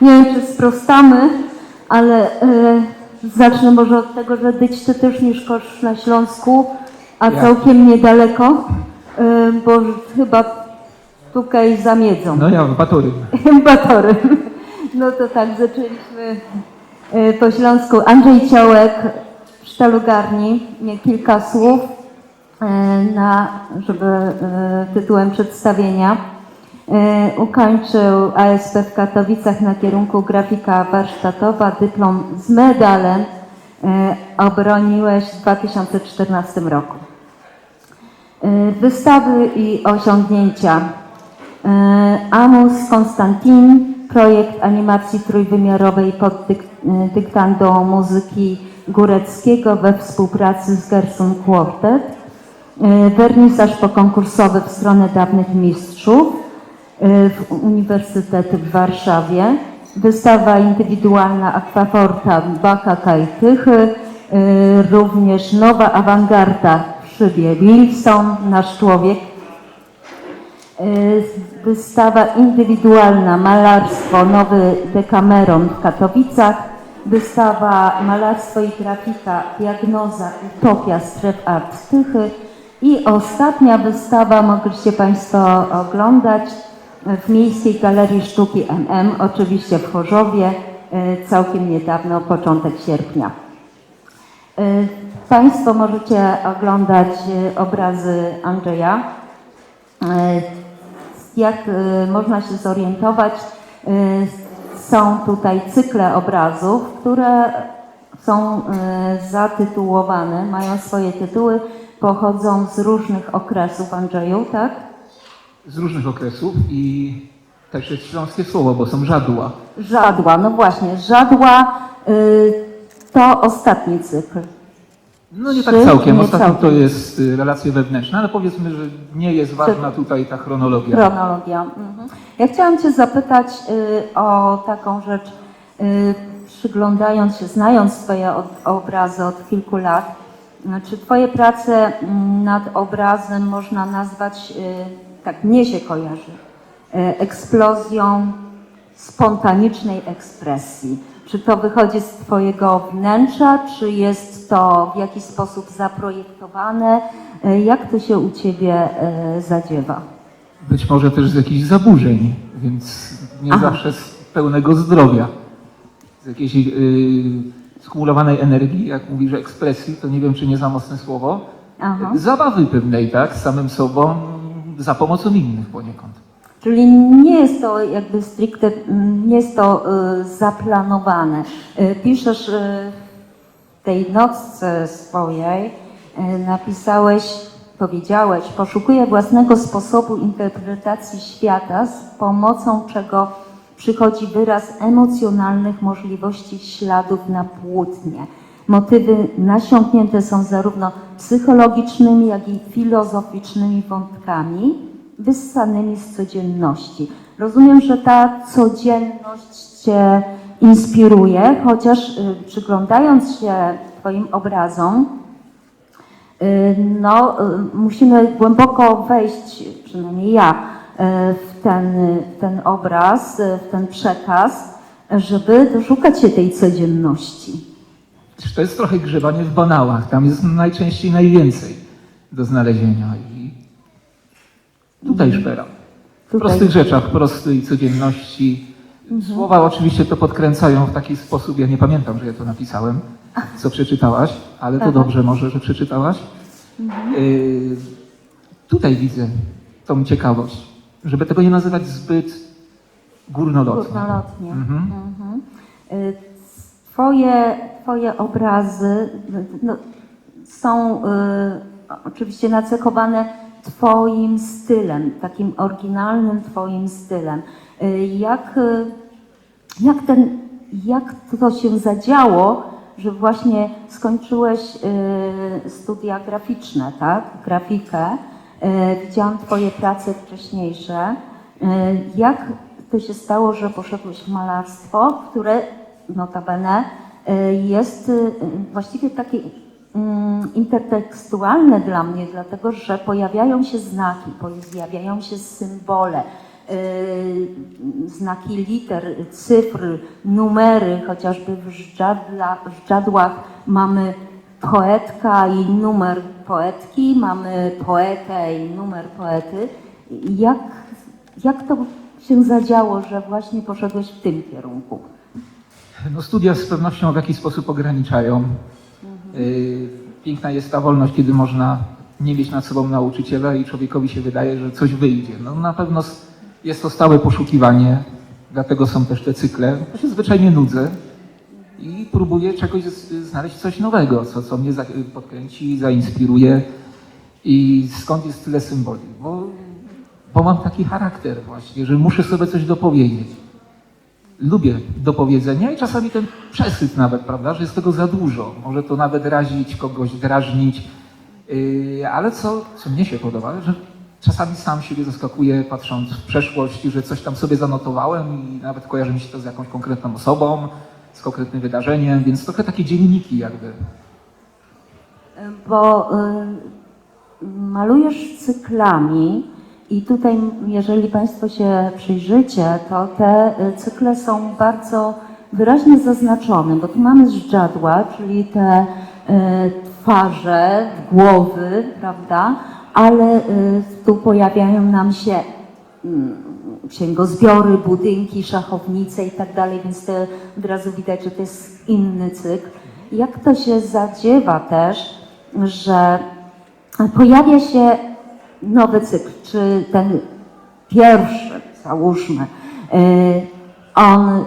Nie wiem, czy sprostamy, ale e, zacznę może od tego, że być ty też mieszkasz na Śląsku, a Ja. całkiem niedaleko, e, bo chyba tutaj zamiedzą. No ja w Batory. Batorem. No to tak, zaczęliśmy e, po śląsku. Andrzej Ciołek w sztalugarni, nie kilka słów, e, na, żeby e, tytułem przedstawienia. E, Ukończył ASP w Katowicach na kierunku grafika warsztatowa, dyplom z medalem e, obroniłeś w 2014 roku. E, Wystawy i osiągnięcia. Amus Konstantin, projekt animacji trójwymiarowej pod dyk, dyktando muzyki Góreckiego we współpracy z Gerson Quartet. Wernisaż pokonkursowy w stronę dawnych mistrzów w Uniwersytet w Warszawie. Wystawa indywidualna Aquaforta Baka Kajtychy, e, również nowa awangarda w szybie Wilson, nasz człowiek, Y, Wystawa indywidualna Malarstwo Nowy Dekameron w Katowicach. Wystawa Malarstwo i Grafika Diagnoza Utopia Stref Art Tychy. I ostatnia wystawa mogliście Państwo oglądać w Miejskiej Galerii Sztuki MM, oczywiście w Chorzowie, y, całkiem niedawno, początek sierpnia. Y, Państwo możecie oglądać y, obrazy Andrzeja. E, Jak e, można się zorientować, e, są tutaj cykle obrazów, które są e, zatytułowane, mają swoje tytuły, pochodzą z różnych okresów Andrzeju, tak? Z różnych okresów i też jest śląskie słowo, bo są żadła. Żadła, no właśnie, żadła y, to ostatni cykl. No nie tak całkiem. nie Ostatnio całkiem. to jest y, relacje wewnętrzne, ale powiedzmy, że nie jest ważna tutaj ta chronologia. Chronologia. Mhm. Ja chciałam Cię zapytać y, o taką rzecz, y, przyglądając się, znając Twoje od, obrazy od kilku lat, czy Twoje prace mm, nad obrazem można nazwać, y, tak mnie się kojarzy, y, eksplozją spontanicznej ekspresji? Czy to wychodzi z Twojego wnętrza, czy jest to w jakiś sposób zaprojektowane? Y, Jak to się u Ciebie y, zadziewa? Być może też z jakichś zaburzeń, więc nie Aha. zawsze z pełnego zdrowia. Z jakiejś yy, skumulowanej energii, jak mówi, że ekspresji, to nie wiem, czy nie za mocne słowo. Aha. Zabawy pewnej, tak, z samym sobą, za pomocą innych poniekąd. Czyli nie jest to jakby stricte, mm, nie jest to y, zaplanowane. Y, piszesz y, w tej nocce swojej, napisałeś, powiedziałeś, poszukuję własnego sposobu interpretacji świata, z pomocą czego przychodzi wyraz emocjonalnych możliwości śladów na płótnie. Motywy nasiąknięte są zarówno psychologicznymi, jak i filozoficznymi wątkami wyssanymi z codzienności. Rozumiem, że ta codzienność Cię inspiruje, chociaż y, przyglądając się Twoim obrazom, y, no, y, musimy głęboko wejść, przynajmniej ja, w ten, ten obraz, w ten przekaz, żeby doszukać się tej codzienności. To jest trochę grzebanie w banałach. Tam jest najczęściej najwięcej do znalezienia. I tutaj szpera. W prostych rzeczach, prostej codzienności. Słowa oczywiście to podkręcają w taki sposób. Ja nie pamiętam, że ja to napisałem, co przeczytałaś, ale to dobrze może, że przeczytałaś. Y, tutaj widzę tą ciekawość, żeby tego nie nazywać zbyt górnolotnie. Górnolotnie. Mhm. Mhm. Y, Twoje, twoje obrazy no, są y, oczywiście nacechowane Twoim stylem, takim oryginalnym Twoim stylem. Y, jak, y, jak, ten, jak to się zadziało, że właśnie skończyłeś y, studia graficzne, tak? Grafikę. Y, widziałam Twoje prace wcześniejsze. Y, jak to się stało, że poszedłeś w malarstwo, które notabene jest y, właściwie takie mm, intertekstualne dla mnie, dlatego że pojawiają się znaki, pojawiają się symbole, y, znaki liter, cyfr, numery, chociażby w, żadla, w żadłach mamy poetka i numer poetki, mamy poetę i numer poety. Jak, jak to się zadziało, że właśnie poszedłeś w tym kierunku? No studia z pewnością w jakiś sposób ograniczają. Yy, Piękna jest ta wolność, kiedy można nie mieć nad sobą nauczyciela i człowiekowi się wydaje, że coś wyjdzie. No na pewno jest to stałe poszukiwanie, dlatego są też te cykle. Ja się zwyczajnie nudzę i próbuję czegoś znaleźć coś nowego, co, co mnie podkręci, zainspiruje i skąd jest tyle symboli. Bo, bo mam taki charakter właśnie, że muszę sobie coś dopowiedzieć lubię do powiedzenia i czasami ten przesyt nawet, prawda, że jest tego za dużo. Może to nawet razić kogoś, drażnić, yy, ale co, co mnie się podoba, że czasami sam siebie zaskakuję patrząc w przeszłość, że coś tam sobie zanotowałem i nawet kojarzy mi się to z jakąś konkretną osobą, z konkretnym wydarzeniem, więc trochę takie dzienniki jakby. Bo y, malujesz cyklami i tutaj, jeżeli Państwo się przyjrzycie, to te y, cykle są bardzo wyraźnie zaznaczone, bo tu mamy żadła, czyli te y, twarze, głowy, prawda, ale y, tu pojawiają nam się mm, księgozbiory, budynki, szachownice i tak dalej, więc to od razu widać, że to jest inny cykl. Jak to się zadziewa też, że pojawia się nowy cykl, czy ten pierwszy, załóżmy, y, on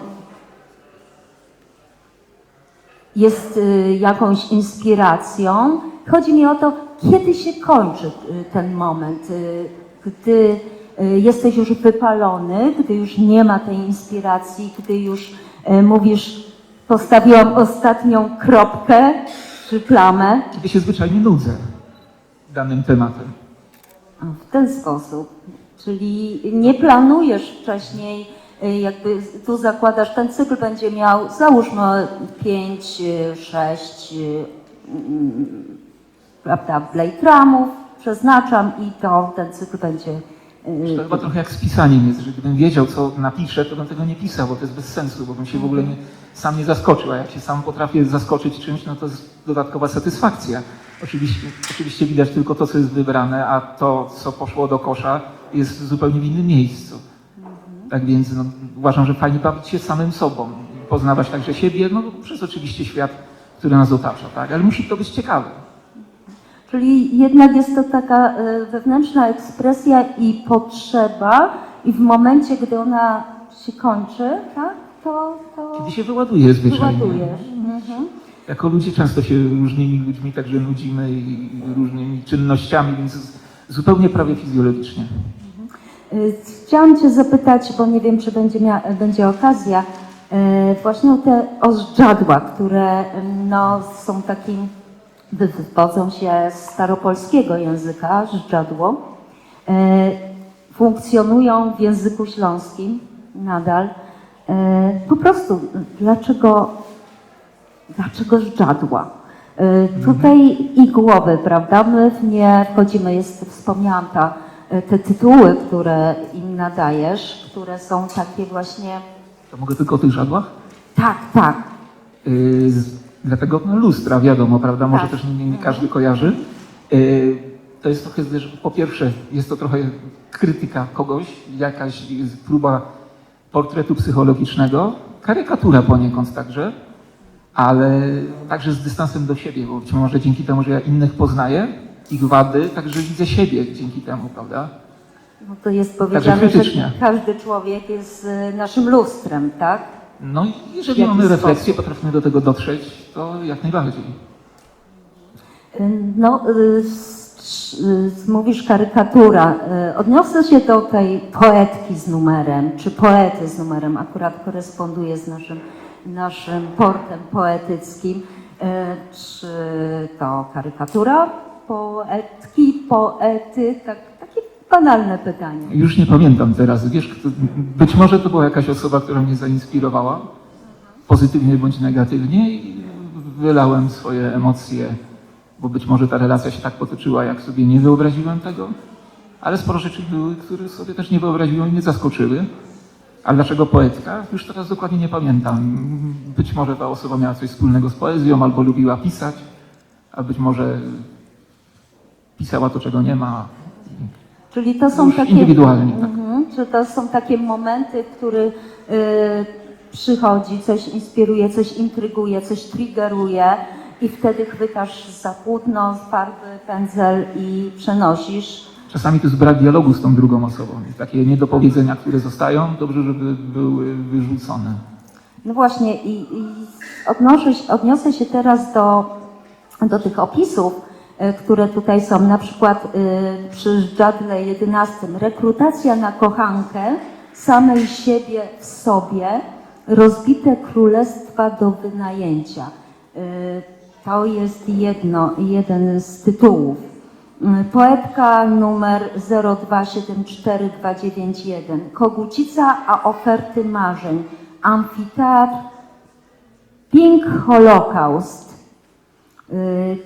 jest y, jakąś inspiracją. Chodzi mi o to, kiedy się kończy y, ten moment, gdy jesteś już wypalony, gdy już nie ma tej inspiracji, gdy już mówisz, postawiłam ostatnią kropkę czy plamę. Kiedy się zwyczajnie nudzę danym tematem. W ten sposób. Czyli nie planujesz wcześniej, y, jakby tu zakładasz, ten cykl będzie miał, załóżmy 5, 6, prawda, blade przeznaczam i to ten cykl będzie. y, To chyba trochę jak z pisaniem jest, że gdybym wiedział, co napiszę, to bym tego nie pisał, bo to jest bez sensu, bo bym się w ogóle nie, sam nie zaskoczył, a jak się sam potrafię zaskoczyć czymś, no to jest dodatkowa satysfakcja. Oczywiście, oczywiście widać tylko to, co jest wybrane, a to, co poszło do kosza, jest zupełnie w innym miejscu. Tak więc no, uważam, że fajnie bawić się samym sobą, poznawać także siebie, no przez oczywiście świat, który nas otacza, tak? Ale musi to być ciekawe. Czyli jednak jest to taka y, wewnętrzna ekspresja i potrzeba, i w momencie, gdy ona się kończy, tak, to, to Kiedy się wyładuje zwyczajnie. wyładujesz. Mhm. Jako ludzie często się różnymi ludźmi także nudzimy i różnymi czynnościami, więc zupełnie prawie fizjologicznie. Chciałam Cię zapytać, bo nie wiem, czy będzie, będzie okazja, y, właśnie o te ozdrzadła, które no, są takim, wy- wywodzą się z staropolskiego języka, żdżadło. Y, Funkcjonują w języku śląskim nadal. Y, Po prostu, dlaczego, dlaczego żdżadła? Y, Tutaj i głowy, prawda? My w nie wchodzimy, jest, wspomniałam ta, y, te tytuły, które im nadajesz, które są takie właśnie, To mogę tylko o tych żadłach? tak, tak, Yy, z, dlatego no, lustra, wiadomo, prawda? Może Tak. też nie, nie każdy kojarzy. Yy, to jest trochę, że po pierwsze, jest to trochę krytyka kogoś, jakaś próba portretu psychologicznego, karykatura poniekąd także, ale także z dystansem do siebie, bo być może dzięki temu, że ja innych poznaję, ich wady, także widzę siebie dzięki temu, prawda? no to jest powiedziane, że każdy człowiek jest y, naszym lustrem, tak? No i jeżeli mamy refleksję, potrafimy do tego dotrzeć, to jak najbardziej. Y, No, y, mówisz karykatura. Odniosę się do tej poetki z numerem, czy poety z numerem, akurat koresponduje z naszym, naszym portem poetyckim. Y, Czy to karykatura poetki, poety? Tak, takie banalne pytanie. Już nie pamiętam teraz. Wiesz, być może to była jakaś osoba, która mnie zainspirowała, pozytywnie bądź negatywnie i wylałem swoje emocje, bo być może ta relacja się tak potoczyła, jak sobie nie wyobraziłem tego. ale sporo rzeczy były, które sobie też nie wyobraziłem i mnie zaskoczyły. A dlaczego poetka? Już teraz dokładnie nie pamiętam. Być może ta osoba miała coś wspólnego z poezją, albo lubiła pisać, a być może pisała to, czego nie ma. Czyli to są takie. indywidualnie, tak. Mhm, czy to są takie momenty, w których y, przychodzi, coś inspiruje, coś intryguje, coś triggeruje i wtedy chwytasz za płótno, farby, pędzel i przenosisz. Czasami to jest brak dialogu z tą drugą osobą. Takie niedopowiedzenia, które zostają, dobrze, żeby były wyrzucone. No właśnie, i, i odnoszę, odniosę się teraz do, do tych opisów, y, które tutaj są. Na przykład y, przy Żadle 11. Rekrutacja na kochankę samej siebie w sobie, rozbite królestwa do wynajęcia. Y, To jest jedno, jeden z tytułów. Y, Poetka numer 0274291. Kogucica, a oferty marzeń. Amfiteatr Pink Holocaust. Y,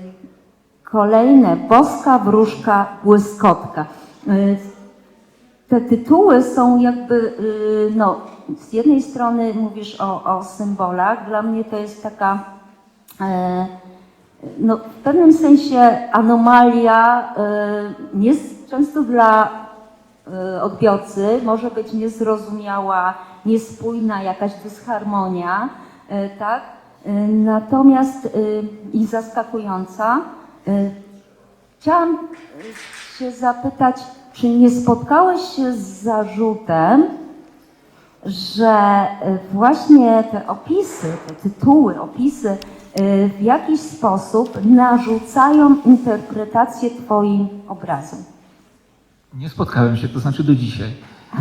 Kolejne Boska Wróżka Błyskotka. Y, Te tytuły są jakby, y, no, z jednej strony mówisz o, o symbolach, dla mnie to jest taka, e, no, w pewnym sensie anomalia, e, nie, często dla e, odbiorcy może być niezrozumiała, niespójna, jakaś dysharmonia, e, tak? Natomiast i zaskakująca. Chciałam się zapytać, czy nie spotkałeś się z zarzutem, że właśnie te opisy, te tytuły, opisy w jakiś sposób narzucają interpretację Twoim obrazom? Nie spotkałem się, to znaczy do dzisiaj.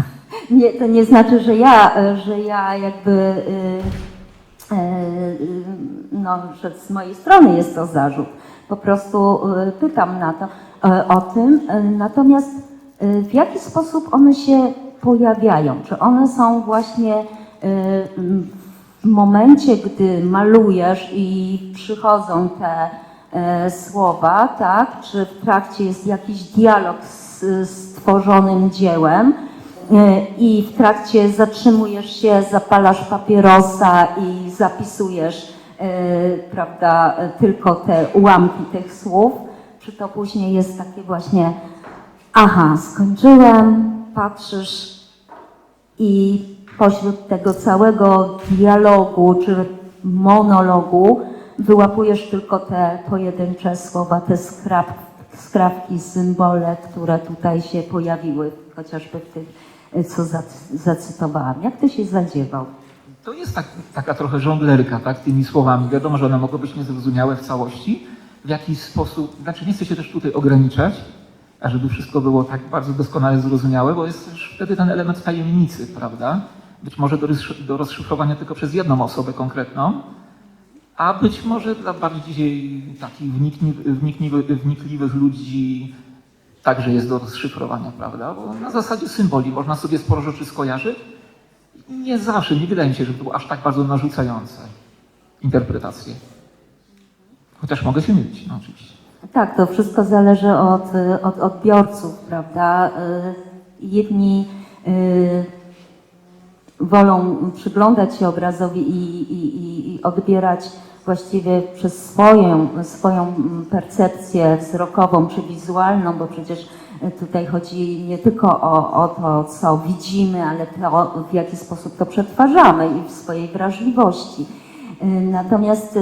Nie, to nie znaczy, że ja, e, że ja jakby, y, y, y, no, że z mojej strony jest to zarzut. Po prostu y, pytam na to, y, o tym. Y, Natomiast y, w jaki sposób one się pojawiają? Czy one są właśnie y, w momencie, gdy malujesz i przychodzą te e, słowa, tak? Czy w trakcie jest jakiś dialog z, z stworzonym dziełem? E, i w trakcie zatrzymujesz się, zapalasz papierosa i zapisujesz e, prawda, tylko te ułamki tych słów, czy to później jest takie właśnie aha, skończyłem, patrzysz i pośród tego całego dialogu czy monologu wyłapujesz tylko te pojedyncze słowa, te skrap, skrawki, symbole, które tutaj się pojawiły, chociażby w tych, co zac- zacytowałam. Jak to się zadziewał? To jest tak, taka trochę żonglerka, tak, tymi słowami. Wiadomo, że one mogą być niezrozumiałe w całości. W jakiś sposób, znaczy nie chcę się też tutaj ograniczać, ażeby wszystko było tak bardzo doskonale zrozumiałe, bo jest też wtedy ten element tajemnicy, prawda? Być może do, do rozszyfrowania tylko przez jedną osobę konkretną, a być może dla bardziej takich wnikliwych, wnikliwych ludzi także jest do rozszyfrowania, prawda? Bo na zasadzie symboli można sobie sporo rzeczy skojarzyć, nie zawsze, nie wydaje mi się, że to było aż tak bardzo narzucające interpretacje. Chociaż mogę się mylić, no oczywiście. Tak, to wszystko zależy od, od odbiorców, prawda? Y, Jedni y, wolą przyglądać się obrazowi i, i, i- odbierać właściwie przez swoją, swoją percepcję wzrokową czy wizualną, bo przecież tutaj chodzi nie tylko o, o to, co widzimy, ale to, w jaki sposób to przetwarzamy i w swojej wrażliwości. Natomiast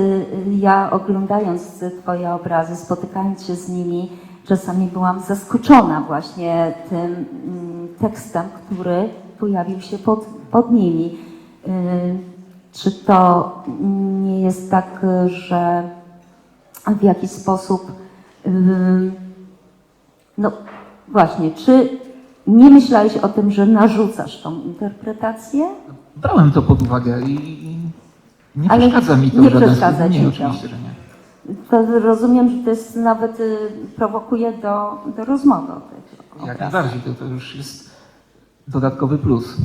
ja oglądając Twoje obrazy, spotykając się z nimi, czasami byłam zaskoczona właśnie tym mm, tekstem, który pojawił się pod, pod nimi. Y, Czy to nie jest tak, że w jakiś sposób, y, no właśnie, czy nie myślałeś o tym, że narzucasz tą interpretację? Brałem to pod uwagę i nie Ale przeszkadza mi to nie przeszkadza ci Nie, to. oczywiście, że nie. To rozumiem, że to jest nawet y, prowokuje do, do rozmowy o tych Jak najbardziej, to, to już jest dodatkowy plus.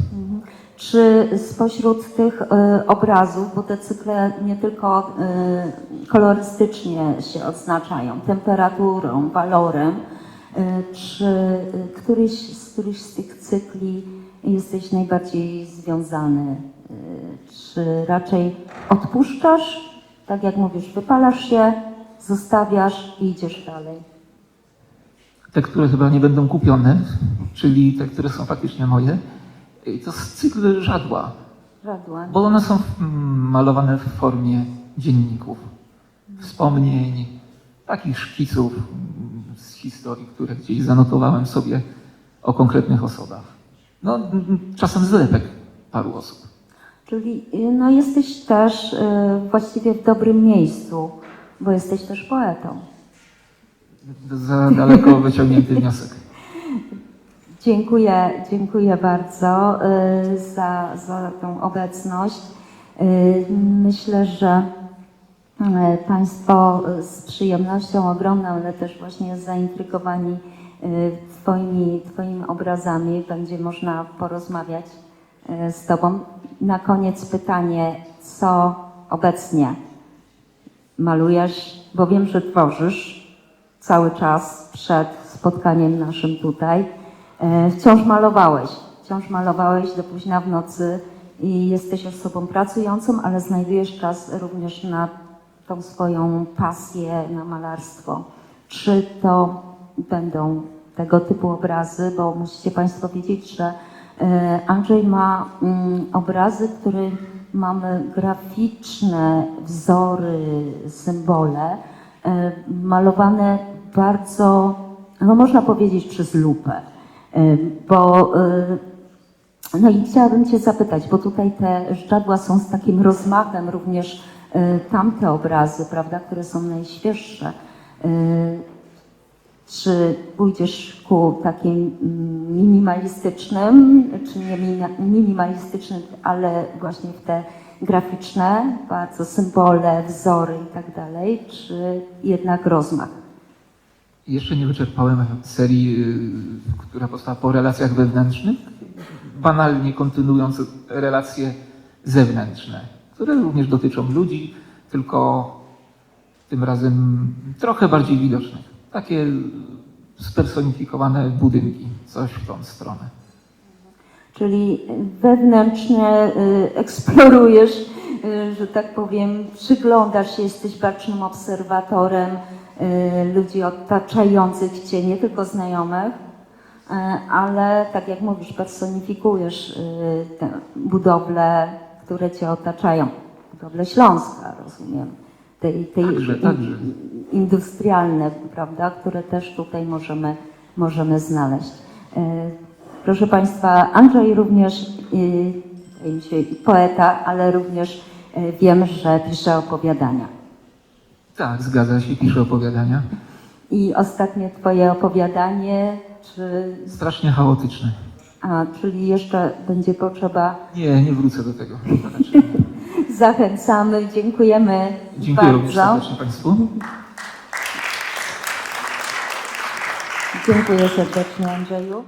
Czy spośród tych y, obrazów, bo te cykle nie tylko y, kolorystycznie się odznaczają, temperaturą, walorem, E, Czy e, któryś z, któryś z tych cykli jesteś najbardziej związany? E, Czy raczej odpuszczasz, tak jak mówisz, wypalasz się, zostawiasz i idziesz dalej? Te, które chyba nie będą kupione, czyli te, które są faktycznie moje, y, to jest cykl żadła, Radła. bo one są mm, malowane w formie dzienników, wspomnień, takich szkiców mm, z historii, które gdzieś zanotowałem sobie o konkretnych osobach. No, mm, czasem zlepek paru osób. Czyli y, no, jesteś też y, właściwie w dobrym miejscu, bo jesteś też poetą. Za daleko wyciągnięty wniosek. Dziękuję, dziękuję bardzo y, za, za tą obecność. Y, Myślę, że y, Państwo z przyjemnością ogromną, ale też właśnie zaintrygowani twoimi, twoimi obrazami będzie można porozmawiać z Tobą. Na koniec pytanie, co obecnie malujesz, bo wiem, że tworzysz cały czas przed spotkaniem naszym tutaj. E, Wciąż malowałeś, wciąż malowałeś do późna w nocy i jesteś osobą pracującą, ale znajdujesz czas również na tą swoją pasję, na malarstwo. Czy to będą tego typu obrazy, bo musicie Państwo wiedzieć, że e, Andrzej ma mm, obrazy, które mamy graficzne wzory, symbole, e, malowane bardzo, no można powiedzieć, przez lupę. E, Bo e, no i chciałabym Cię zapytać, bo tutaj te żadła są z takim rozmachem, również e, tamte obrazy, prawda, które są najświeższe. Czy pójdziesz ku takim minimalistycznym, czy nie minimalistycznym, ale właśnie w te graficzne, bardzo symbole, wzory i tak dalej, czy jednak rozmach? Jeszcze nie wyczerpałem serii, y, która powstała po relacjach wewnętrznych, banalnie kontynuując relacje zewnętrzne, które również dotyczą ludzi, tylko tym razem trochę bardziej widocznych. Takie spersonifikowane budynki, coś w tą stronę. Czyli wewnętrznie y, eksplorujesz, że tak powiem, przyglądasz się, jesteś bacznym obserwatorem y, ludzi otaczających Cię, nie tylko znajomych, y, ale tak jak mówisz, personifikujesz y, te budowle, które Cię otaczają. Budowle Śląska, rozumiem. Tej, tej Także, także. industrialne, prawda, które też tutaj możemy, możemy znaleźć. Proszę Państwa, Andrzej również y, wydaje mi się, poeta, ale również wiem, że pisze opowiadania. Tak, zgadza się, piszę opowiadania. I ostatnie Twoje opowiadanie, czy, Strasznie chaotyczne. a, czyli jeszcze będzie potrzeba, Nie, nie wrócę do tego. Zachęcamy, dziękujemy Dziękuję bardzo. serdecznie Państwu. Dziękuję serdecznie Andrzeju.